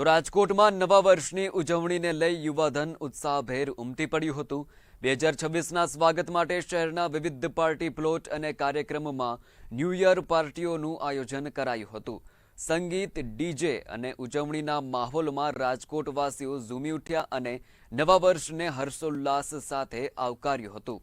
તો રાજકોટમાં નવા વર્ષની ઉજવણીને લઈ યુવાધન ઉત્સાહભેર ઉમટી પડ્યું હતું. બે હજાર છવ્વીસના સ્વાગત માટે શહેરના વિવિધ પાર્ટી પ્લોટ અને કાર્યક્રમમાં ન્યૂ યર પાર્ટીઓનું આયોજન કરાયું હતું. સંગીત, ડીજે અને ઉજવણીના માહોલમાં રાજકોટવાસીઓ ઝૂમી ઉઠ્યા અને નવા વર્ષને હર્ષોલ્લાસ સાથે આવકાર્યું હતું.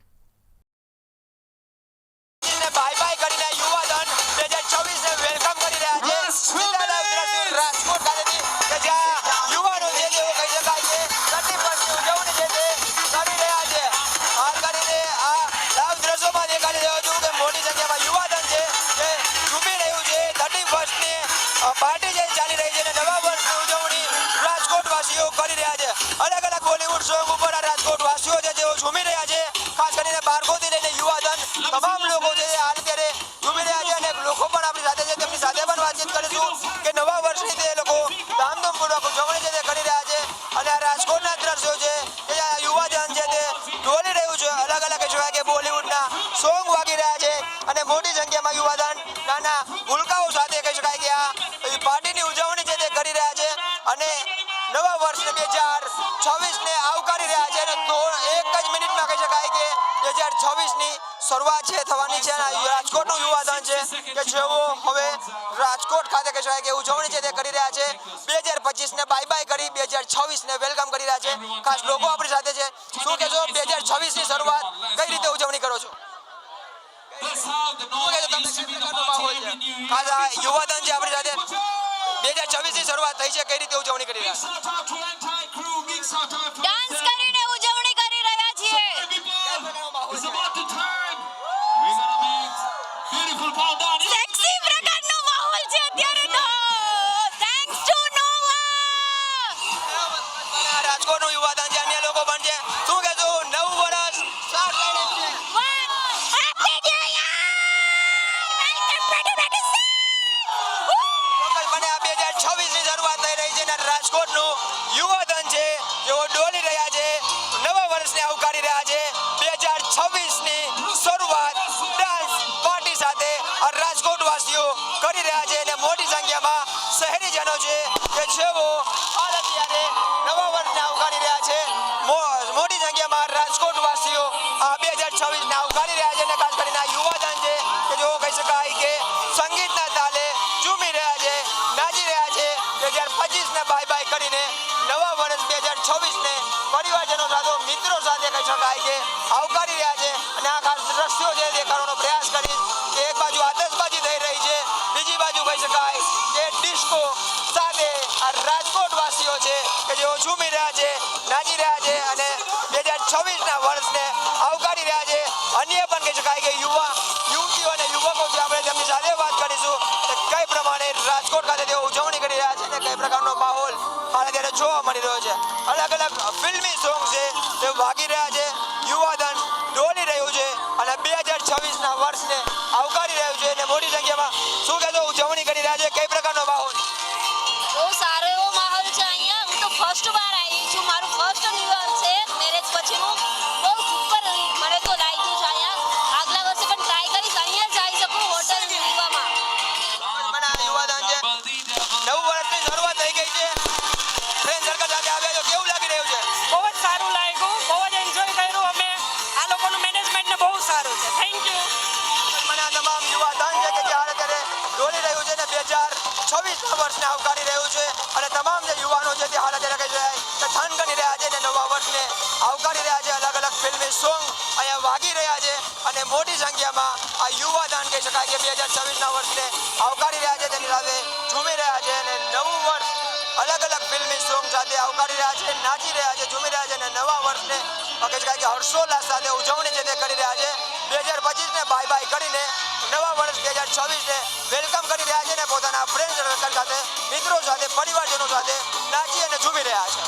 પાર્ટી જે ચાલી રહી છે અને નવા વર્ષની ઉજવણી રાજકોટ વાસીઓ કરી રહ્યા છે. અલગ અલગ બોલિવૂડ સોંગ ઉપર આ રાજકોટ વાસીઓ છે જેઓ ઝૂમી રહ્યા છે, ખાસ કરીને બાળકોથી લઈને યુવાધન તમામ લોકો છે, હાલ અત્યારે ઝૂમી રહ્યા છે અને લોકો પણ આપણી સાથે છે. તેમની સાથે પણ વાતચીત કરીશું કે નવા વર્ષની તે લોકો ધામધૂમપૂર્વક ઉજવણી છે તે કરી રહ્યા છે અને આ રાજકોટના દ્રશ્યો છે એ આ યુવાધન છે તે ડોલી રહ્યું છે. અલગ અલગ જોયા કે બોલિવૂડના સોંગ વાગી રહ્યા છે અને મોટી સંખ્યામાં યુવાધન નાના ભૂલકાઓ સાથે કહી શકાય કે આ પાર્ટીની ઉજવણી છે તે કરી રહ્યા છે અને નવા વર્ષ બે હજાર છવ્વીસને આવકારી રહ્યા છે અને એક જ મિનિટમાં કહી શકાય કે બે હજાર છવ્વીસની શરૂઆત છે, થવાની છે અને રાજકોટનું યુવાધન છે કે જેઓ હવે રાજકોટ ખાતે કહી શકાય કે ઉજવણી છે તે કરી રહ્યા છે. બે હજાર પચીસને બાય બાય કરી, બે હજાર છવ્વીસને વેલકમ કરી રહ્યા છે. ખાસ લોકો આપણી સાથે છે. શું કહેશો? બે હજાર છવ્વીસની શરૂઆત કઈ રીતે ઉજવણી કરો છો? યુવાધન છે આપણી સાથે બે હજાર છવ્વીસની શરૂઆત થઈ છે કઈ રીતે ઉજવણી કરી રહ્યા યુવાધન છે, જેઓ ડોલી રહ્યા છે, નવા વર્ષને આવકારી રહ્યા છે. બે હજાર છવ્વીસની શરૂઆત ડાન્સ પાર્ટી સાથે રાજકોટ વાસીઓ કરી રહ્યા છે અને મોટી સંખ્યામાં શહેરીજનો છે, કે જેઓ હાલ અત્યારે નવા વર્ષને આવકારી રહ્યા છે. મોટી સંખ્યામાં રાજકોટવાસીઓ આ બે હજાર છવ્વીસને આવકારી રહ્યા છે અને ખાસ આવકારી રહ્યા છે અને આ ખાસ દ્રશ્યો છે દેખાડવાનો પ્રયાસ કરી કે એક બાજુ આતશબાજી થઈ રહી છે, બીજી બાજુ કહી શકાય કે ડિસ્કો સાથે આ રાજકોટ વાસીઓ છે કે જેઓ ઝૂમી રહ્યા છે, નાચી રહ્યા છે અને બે હજાર છવ્વીસના વર્ષને આવકારી રહ્યા છે. અન્ય પણ કહી શકાય કે યુવા, યુવતીઓ અને યુવકો જે આપણે તેમની સાથે વાત કરીશું કે કઈ પ્રમાણે રાજકોટ ખાતે તેઓ ઉજવણી કરી રહ્યા છે અને કઈ પ્રકારનો માહોલ હાલ અત્યારે જોવા મળી રહ્યો છે. અલગ અલગ ફિલ્મી સોંગ છે તે વાગી રહ્યા છે. યુવાધન ડોલી રહ્યું છે અને બે હજાર છવ્વીસના વર્ષને આવકારી અત્યારે રહ્યું છે ને બે હજાર છવ્વીસના વર્ષને આવકારી રહ્યું છે અને તમામ જે યુવાનો છે તે હાલ અત્યારે કહી શકાય થન કરી રહ્યા છે ને નવા વર્ષને આવકારી રહ્યા છે. અલગ અલગ ફિલ્મી સોંગ અહીંયા વાગી રહ્યા છે અને મોટી સંખ્યામાં આ યુવાદાન કહી શકાય કે બે હજાર છવ્વીસના વર્ષને આવકારી રહ્યા છે. તેની સાથે ઝૂમી રહ્યા છે અને નવું વર્ષ અલગ અલગ ફિલ્મી સોંગ સાથે આવકારી રહ્યા છે, નાચી રહ્યા છે, ઝૂમી રહ્યા છે અને નવા વર્ષને, કહી શકાય કે હર્ષોલ્લાસ સાથે ઉજવણી છે તે કરી રહ્યા છે. બે હજાર પચીસને બાય બાય કરીને નવા વર્ષ બે હજાર છવ્વીસને વેલકમ કરી રહ્યા છે અને પોતાના ફ્રેન્ડ સર્કલ સાથે, મિત્રો સાથે, પરિવારજનો સાથે નાચી અને ઝૂમી રહ્યા છે.